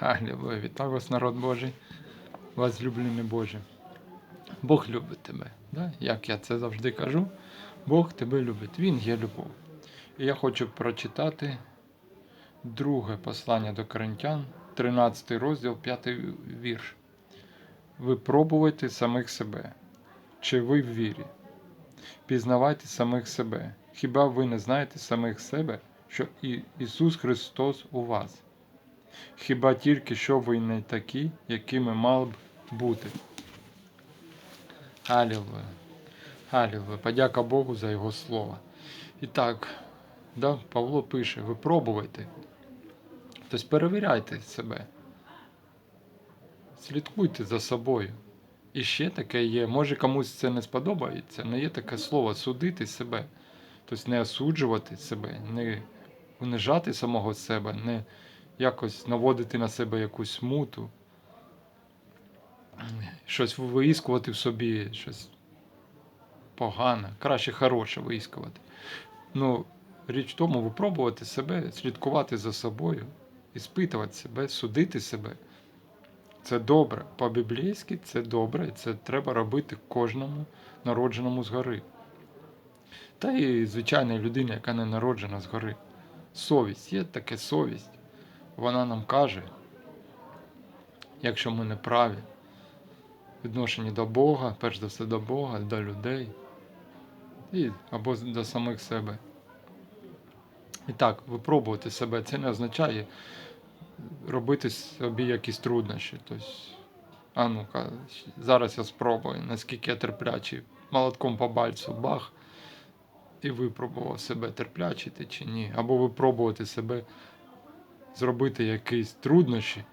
Алілуя, вітаю вас, народ Божий, вас злюблений Боже. Бог любить тебе. Да? Як я це завжди кажу, Бог тебе любить, Він є любов. І я хочу прочитати друге послання до Коринтян, 13 розділ, 5 вірш. Випробуйте самих себе, чи ви в вірі. Пізнавайте самих себе. Хіба ви не знаєте самих себе, що і Ісус Христос у вас? Хіба тільки що ви не такі, якими мали б бути? Алілуя. Алілуя. Подяка Богу за Його слово. І так, да, Павло пише: випробуйте. Тобто перевіряйте себе. Слідкуйте за собою. І ще таке є. Може комусь це не сподобається, але є таке слово судити себе. Тобто не осуджувати себе, не унижати самого себе, не якось наводити на себе якусь смуту, щось виискувати в собі, щось погане, краще хороше виискувати. Ну, річ в тому, випробувати себе, слідкувати за собою, іспитувати себе, судити себе. Це добре. По-біблійськи це добре, це треба робити кожному народженому згори. Та і звичайній людині, яка не народжена згори. Совість, є таке совість. Вона нам каже, якщо ми не праві, відношені до Бога, перш за все до Бога, до людей і, або до самих себе. І так, випробувати себе, це не означає робити собі якісь труднощі. Тобто, а ну-ка, зараз я спробую, наскільки я терплячий, молотком по бальцю бах, і випробував себе, терплячий ти чи ні. Або випробувати себе, зробити якісь труднощі,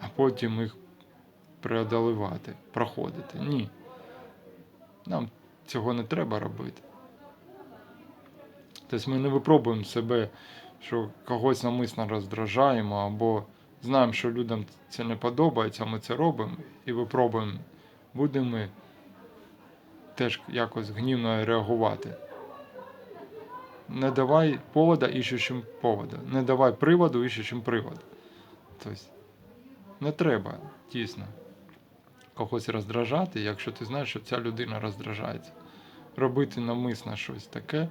а потім їх преодолевати, проходити. Ні. Нам цього не треба робити. Тобто ми не випробуємо себе, що когось намисно роздражаємо, або знаємо, що людям це не подобається, ми це робимо і випробуємо, будемо теж якось гнівно реагувати. Не давай повода іщущим повода. Не давай приводу іщущим приводу. Тобто не треба дійсно когось роздражати, якщо ти знаєш, що ця людина роздражається. Робити навмисно щось таке,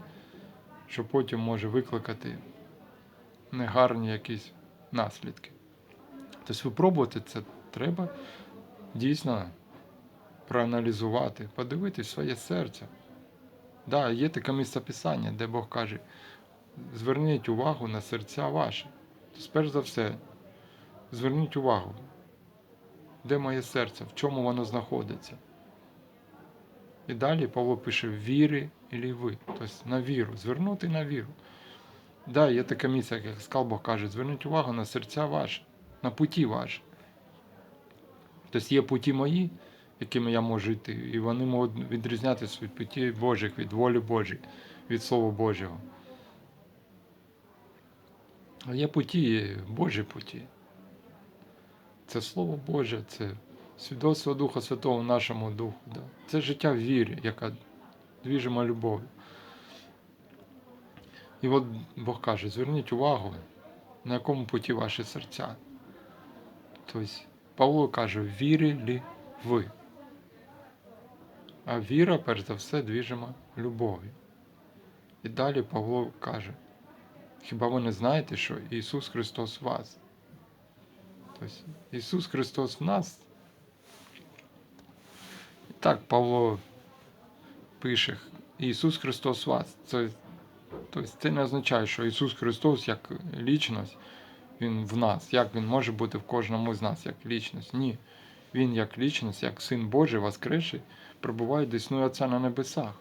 що потім може викликати негарні якісь наслідки. Тобто випробувати це треба дійсно проаналізувати, подивитись своє серце. Да, є таке місце писання, де Бог каже: зверніть увагу на серця ваші. Тобто, перш за все, зверніть увагу, де моє серце, в чому воно знаходиться. І далі Павло пише вірі і ви. Тобто на віру, звернути на віру. Да, є таке місце, як сказав Бог каже, зверніть увагу на серця ваші, на путі ваші. Тобто є путі мої, якими я можу йти, і вони можуть відрізнятися від путі Божих, від волі Божої, від Слова Божого. А є путі, Божі путі. Це Слово Боже, це свідоцтво Духа Святого в нашому духу. Да. Це життя в вірі, яка двіжима любов'ю. І от Бог каже, зверніть увагу, на якому путі ваші серця. Тобто Павло каже, вірі лі ви. А віра, перш за все, двіжима любов'ю. І далі Павло каже, хіба ви не знаєте, що Ісус Христос в вас? Тобто Ісус Христос в нас. І так Павло пише, Ісус Христос в вас. Це, тобто це не означає, що Ісус Христос як лічність, Він в нас. Як Він може бути в кожному з нас як лічність? Ні. Він як лічність, як Син Божий, воскресший, перебуває де існує Отця на небесах.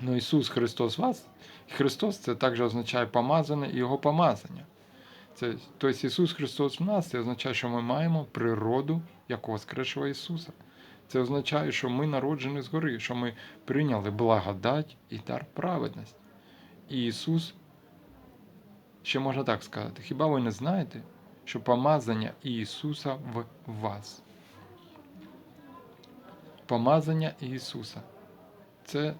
Ну Ісус Христос вас, Христос це також означає помазане і Його помазання. Це, Тобто Ісус Христос в нас, це означає, що ми маємо природу як воскресшого Ісуса. Це означає, що ми народжені згори, що ми прийняли благодать і дар праведності. І Ісус, ще можна так сказати, хіба ви не знаєте, що помазання Ісуса в вас? Помазання Ісуса. Це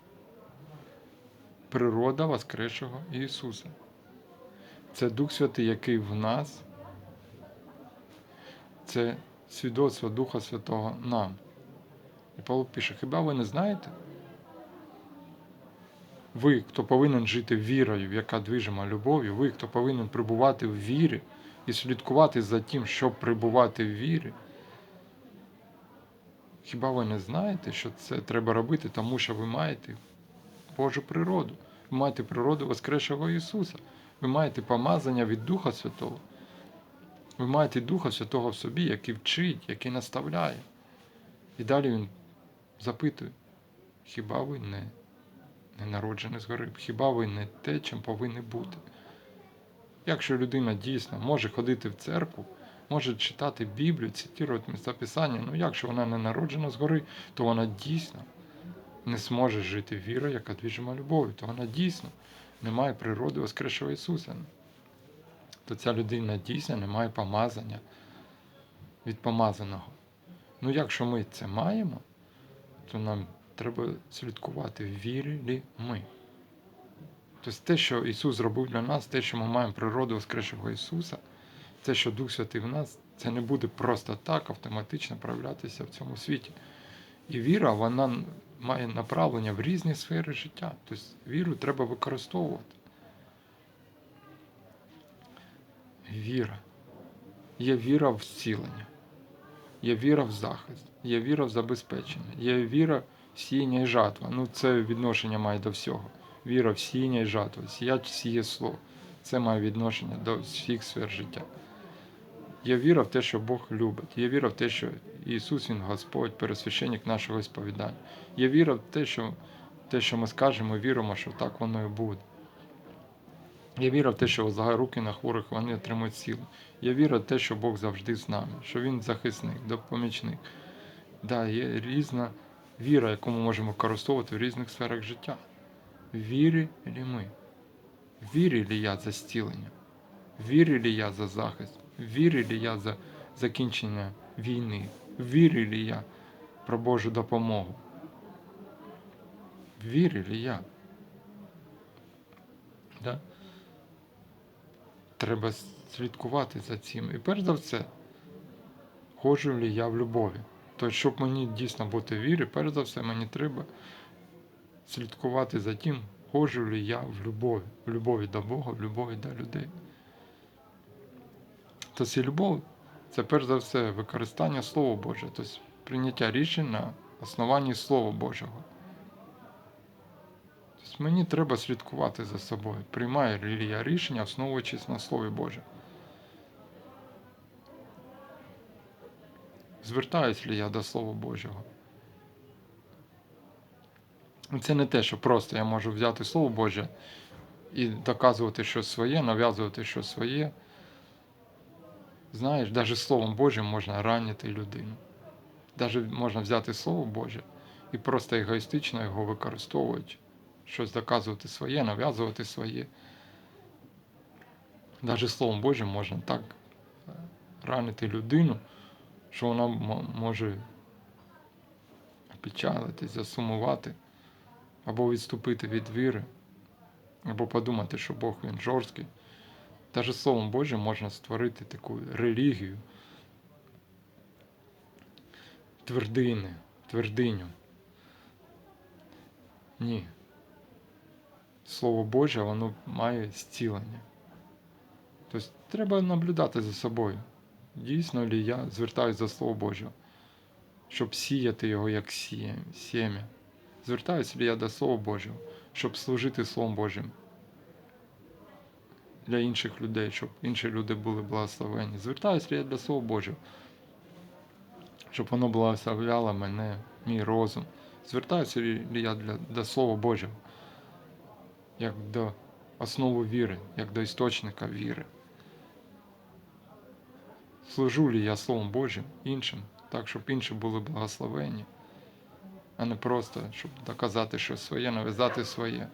природа Воскресшого Ісуса. Це Дух Святий, який в нас це свідоцтво Духа Святого нам. І Павло пише, хіба ви не знаєте? Ви, хто повинен жити вірою, яка движима любов'ю, ви, хто повинен прибувати в вірі і слідкувати за тим, щоб прибувати в вірі. Хіба ви не знаєте, що це треба робити, тому що ви маєте Божу природу, ви маєте природу Воскресшого Ісуса, ви маєте помазання від Духа Святого. Ви маєте Духа Святого в собі, який вчить, який наставляє. І далі він запитує, хіба ви не, не народжені згори? Хіба ви не те, чим повинні бути? Якщо людина дійсно може ходити в церкву, може читати Біблію, цитувати місця Писання, ну якщо вона не народжена згори, то вона дійсно не зможе жити вірою, яка двіжима любов'ю, то вона дійсно не має природи Воскресшого Ісуса. То ця людина дійсно не має помазання від помазаного. Ну, якщо ми це маємо, то нам треба слідкувати, вірі ли ми. Тобто те, що Ісус зробив для нас, те, що ми маємо природу Воскресшого Ісуса, те, що Дух Святий в нас, це не буде просто так автоматично проявлятися в цьому світі. І віра, вона має направлення в різні сфери життя. Тобто віру треба використовувати. Віра. Є віра в зцілення, є віра в захист, є віра в забезпечення, є віра в сіяння і жатва. Ну, це відношення має до всього. Віра в сіяння і жатва. Сіяч сіє слово. Це має відношення до всіх сфер життя. Є віра в те, що Бог любить. Є віра в те, що Ісус Він Господь, пересвященник нашого сповідання. Є віра в те, що те, що ми скажемо, віримо, що так воно і буде. Є віра в те, що возлагає руки на хворих, вони отримують силу. Є віра в те, що Бог завжди з нами, що Він захисник, допомічник. Да, є різна віра, яку ми можемо використовувати в різних сферах життя. Вірі ли ми? Вірю ли я за зцілення? Вірю ли я за захист? Вірю ли я за закінчення війни? Вірю ли я про Божу допомогу? Вірю ли я? Да? Треба слідкувати за цим. І перш за все, ходжу ли я в любові. Тобто, щоб мені дійсно бути вірі, перш за все, мені треба слідкувати за тим, ходжу ли я в любові, в любові до Бога, в любові до людей. Тобто любов це перш за все використання Слова Божого, тобто прийняття рішень на основанні Слова Божого. Тобто мені треба слідкувати за собою. Приймаю ли я рішення, основуючись на Слові Боже. Звертаюсь ли я до Слова Божого. Це не те, що просто я можу взяти Слово Боже і доказувати щось своє, нав'язувати щось своє. Знаєш, навіть Словом Божим можна ранити людину. Навіть можна взяти Слово Боже і просто егоїстично його використовуючи, щось доказувати своє, нав'язувати своє. Навіть Словом Божим можна так ранити людину, що вона може опечалитись, засумувати, або відступити від віри, або подумати, що Бог він жорсткий. Даже Словом Божим можна створити таку релігію, твердини, твердиню. Ні. Слово Боже, воно має зцілення. Тобто треба наблюдати за собою. Дійсно ли я звертаюся за Слово Боже, щоб сіяти його як сім'я. Звертаюся ли я до Слова Божого, щоб служити Словом Божим для інших людей, щоб інші люди були благословені. Звертаюся я до Слова Божого, щоб воно благословляло мене, мій розум. Звертаюся ли я для, до Слова Божого, як до основи віри, як до істочника віри. Служу ли я Словом Божим іншим, так, щоб інші були благословені, а не просто, щоб доказати щось своє, нав'язати своє.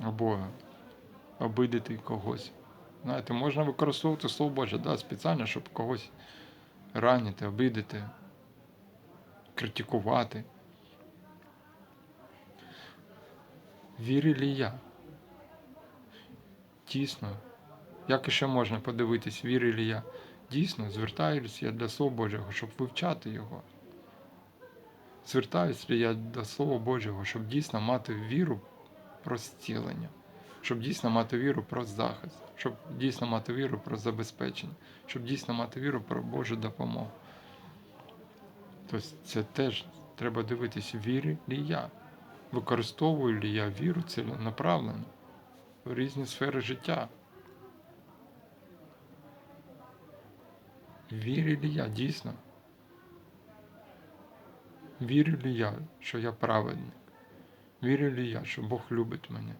Або обидити когось. Знаєте, можна використовувати Слово Боже, да, спеціально, щоб когось ранити, обидити, критикувати. Вірю ли я? Тісно. Як іще можна подивитись, вірю ли я? дійсно звертаюся я до Слова Божого, щоб вивчати його. Звертаюся я до Слова Божого, щоб дійсно мати віру про зцілення, щоб дійсно мати віру про захист, щоб дійсно мати віру про забезпечення, щоб дійсно мати віру про Божу допомогу. Тобто це теж треба дивитися, вірю лі я, використовую лі я віру ціленаправлено в різні сфери життя. Вірю лі я дійсно? Вірю лі я, що я праведник? Вірю лі я, що Бог любить мене?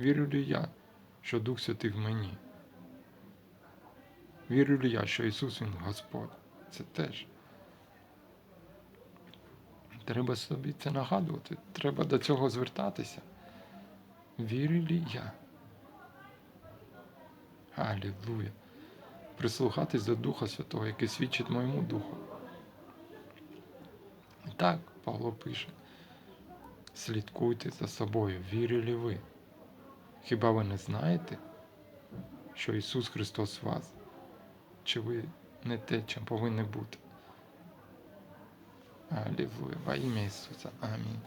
Вірю лі я, що Дух Святий в мені? Вірю лі я, що Ісус Він Господь? Це теж. Треба собі це нагадувати, треба до цього звертатися. Вірю лі я? Алілуя. Прислухатись до Духа Святого, який свідчить моєму духу. Так, Павло пише: слідкуйте за собою, вірю лі ви? Хіба ви не знаєте, що Ісус Христос вас? Чи ви не те, чим повинні бути? Алілуя. Во ім'я Ісуса. Амінь.